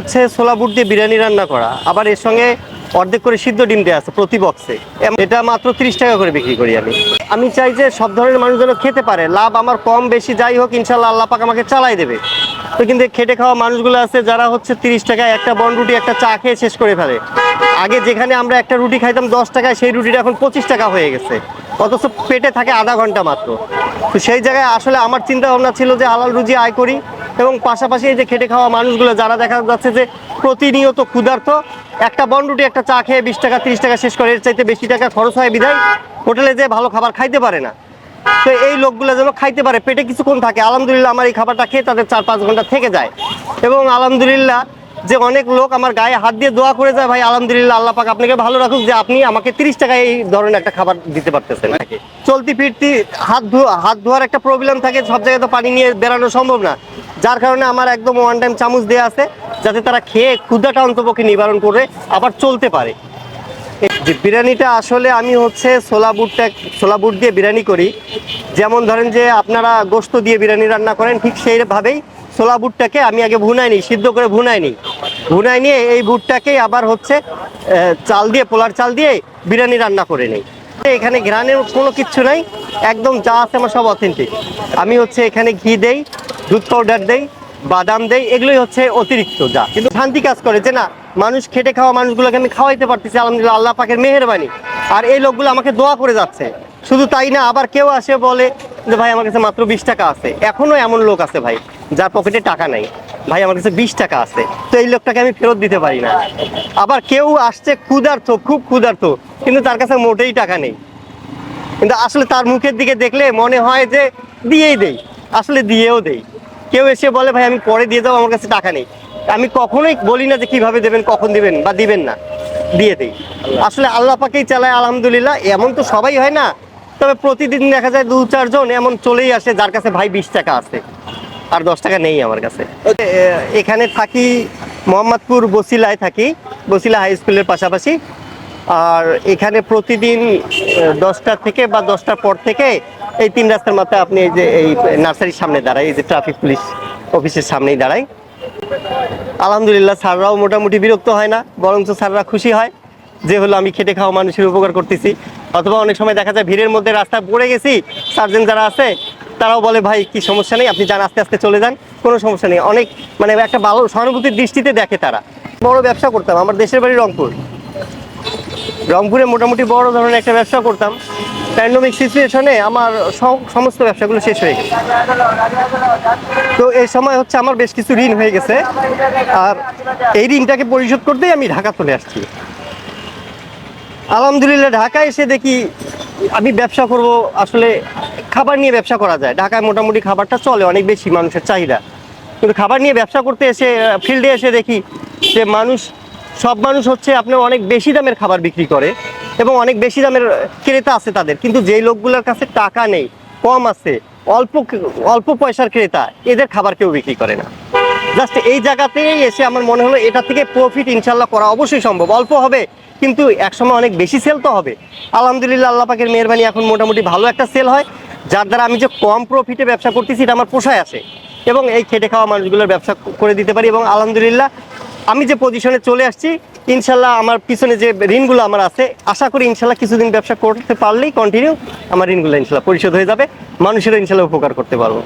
হচ্ছে ছোলা বুট দিয়ে বিরিয়ানি রান্না করা। আবার এর সঙ্গে অর্ধেক করে সিদ্ধ ডিম দেওয়া আছে প্রতি বক্সে এটা মাত্র তিরিশ টাকা করে বিক্রি করি আমি। আমি চাই যে সব ধরনের মানুষ যেন খেতে পারে। লাভ আমার কম, বেশি যাই হোক, ইনশাল্লাহ আল্লাহ পাক আমাকে চালাই দেবে। তো কিন্তু খেটে খাওয়া মানুষগুলো আছে যারা হচ্ছে তিরিশ টাকায় একটা বন রুটি, একটা চা খেয়ে শেষ করে ফেলে। আগে যেখানে আমরা একটা রুটি খাইতাম দশ টাকায়, সেই রুটিটা এখন পঁচিশ টাকা হয়ে গেছে। অথচ পেটে থাকে আধা ঘণ্টা মাত্র। তো সেই জায়গায় আসলে আমার চিন্তা ভাবনা ছিল যে হালাল রুজি আয় করি। এবং পাশাপাশি এই যে খেটে খাওয়া মানুষগুলো, যারা দেখা যাচ্ছে যে প্রতিনিয়ত ক্ষুধার্ত, একটা বনরুটি, একটা চা খেয়ে বিশ টাকা, তিরিশ টাকা শেষ করে, এর চাইতে বেশি টাকা খরচ হয় বিধায় হোটেলে যে ভালো খাবার খাইতে পারে না। তো এই লোকগুলো যেন খাইতে পারে, পেটে কিছুক্ষণ থাকে, আলহামদুলিল্লাহ আমার এই খাবারটা খেয়ে তাদের চার পাঁচ ঘণ্টা থেকে যায়। এবং আলহামদুলিল্লাহ যে অনেক লোক আমার গায়ে হাত দিয়ে দোয়া করে যায় ভাই আলহামদুলিল্লাহ আল্লাহ পাক আপনাকে ভালো রাখুক যে আপনি আমাকে তিরিশ টাকায় এই ধরনের একটা খাবার দিতে পারতেছেন। চলতি ফিরতি হাত হাত ধোয়ার একটা প্রবলেম থাকে সব জায়গায় তো পানি নিয়ে বেরানো সম্ভব না। যার কারণে আমার একদম ওয়ান টাইম চামচ দেওয়া আছে যাতে তারা খেয়ে ক্ষুদাটা অন্তপক্ষে নিবারণ করে আবার চলতে পারে। যে বিরিয়ানিটা আসলে আমি হচ্ছে ছোলা বুটটা ছোলা বুট দিয়ে বিরিয়ানি করি। যেমন ধরেন যে আপনারা গোস্ত দিয়ে বিরিয়ানি রান্না করেন ঠিক সেইভাবেই ছোলা বুটটাকে আমি আগে ভুনাই নিই সিদ্ধ করে ভুনাই নিই। ভুনাই নিয়ে এই বুটটাকে আবার হচ্ছে চাল দিয়ে, পোলার চাল দিয়ে বিরিয়ানি রান্না করে নিই। এখানে ঘ্রাণের কোনো কিচ্ছু নাই, একদম যা আছে আমার সব অথেন্টিক আমি হচ্ছে এখানে ঘি দেই, দুধ পাউডার দেই, বাদাম দেই, এগুলোই হচ্ছে অতিরিক্ত যা। কিন্তু শান্তি কাজ করে যে না, মানুষ খেটে খাওয়া মানুষগুলোকে আমি খাওয়াইতে পারতেছি, আলহামদুলিল্লাহ, আল্লাহ পাকের মেহেরবানি। আর এই লোকগুলো আমাকে দোয়া করে যাচ্ছে। শুধু তাই না, আবার কেউ আসে বলে যে, ভাই, আমার কাছে মাত্র বিশ টাকা আছে। এখনও এমন লোক আছে ভাই, যার পকেটে টাকা নাই। ভাই, আমার কাছে বিশ টাকা আছে। তো এই লোকটাকে আমি ফেরত দিতে পারি না। আবার কেউ আসছে ক্ষুধার্থ খুব ক্ষুধার্থ কিন্তু তার কাছে মোটেই টাকা নেই। কিন্তু আসলে তার মুখের দিকে দেখলে মনে হয় যে দিয়েই দেই। আসলে দিয়েও দেই। কেউ এসে বলে, ভাই, আমি পরে দিয়ে যাব, আমার কাছে টাকা নেই। আমি কখনোই বলি না যে কীভাবে দেবেন, কখন দিবেন বা দিবেন না। দিয়ে দেই। আসলে আল্লাহ পাকেই চালায়, আলহামদুলিল্লাহ। এমন তো সবাই হয় না। তবে প্রতিদিন দেখা যায় দু চারজন এমন চলেই আসে, যার কাছে ভাই বিশ টাকা আছে। আর দশ টাকা নেই আমার কাছে। এখানে থাকি মোহাম্মদপুর বসিলায় থাকি, বসিলা হাই স্কুলের পাশাপাশি। আর এখানে প্রতিদিন দশটা থেকে বা দশটার পর থেকে এই তিন রাস্তার মাথায় আপনি এই যে এই নার্সারির সামনে দাঁড়ায়, এই যে ট্রাফিক পুলিশ অফিসের সামনেই দাঁড়ায়। আলহামদুলিল্লাহ স্যাররাও মোটামুটি বিরক্ত হয় না, বরঞ্চ স্যাররা খুশি হয় যে হলো আমি খেটে খাওয়া মানুষের উপকার করতেছি। অথবা অনেক সময় দেখা যায় ভিড়ের মধ্যে রাস্তা পড়ে গেছি সার্জেন যারা আছে তারাও বলে, ভাই, কি সমস্যা নেই? আপনি যান, আস্তে আস্তে চলে যান। কোনো সমস্যা নেই। অনেক মানে একটা ভালো সহানুভূতির দৃষ্টিতে দেখে তারা। বড় ব্যবসা করতাম। আমার দেশের বাড়ি রংপুর। রংপুরে মোটামুটি বড় ধরনের একটা ব্যবসা করতাম। প্যান্ডমিক সিচুয়েশনে আমার সমস্ত ব্যবসাগুলো শেষ হয়ে গেছে। তো এই সময় হচ্ছে আমার বেশ কিছু ঋণ হয়ে গেছে। আর এই ঋণটাকে পরিশোধ করতেই আমি ঢাকা চলে আসছি। আলহামদুলিল্লাহ, ঢাকায় এসে দেখি আমি ব্যবসা করব। আসলে খাবার নিয়ে ব্যবসা করা যায়। ঢাকায় মোটামুটি খাবারটা চলে অনেক বেশি মানুষের চাহিদা। কিন্তু খাবার নিয়ে ব্যবসা করতে এসে ফিল্ডে এসে দেখি যে মানুষ, সব মানুষ হচ্ছে আপনার অনেক বেশি দামের খাবার বিক্রি করে এবং অনেক বেশি দামের ক্রেতা আছে তাদের। কিন্তু যেই লোকগুলোর কাছে টাকা নেই, কম আছে, অল্প অল্প পয়সার ক্রেতা, এদের খাবার কেউ বিক্রি করে না। জাস্ট এই জায়গাতেই এসে আমার মনে হলো এটা থেকে প্রফিট ইনশাল্লাহ করা অবশ্যই সম্ভব। অল্প হবে, কিন্তু একসময় অনেক বেশি সেল তো হবে। আলহামদুলিল্লাহ, আল্লাহ পাকের মেহরবানি এখন মোটামুটি ভালো একটা সেল হয়। যার দ্বারা আমি যে কম প্রফিটে ব্যবসা করতেছি, এটা আমার পোষায় আছে। এবং এই খেটে খাওয়া মানুষগুলোর ব্যবসা করে দিতে পারি এবং আলহামদুলিল্লাহ আমি যে পজিশনে চলে আসছি, ইনশাল্লাহ আমার পিছনে যে ঋণগুলো আমার আছে, আশা করি ইনশাল্লাহ কিছুদিন ব্যবসা করতে পারলেই কন্টিনিউ আমার ঋণগুলো ইনশাল্লাহ পরিশোধ হয়ে যাবে। মানুষেরও ইনশাল্লাহ উপকার করতে পারব।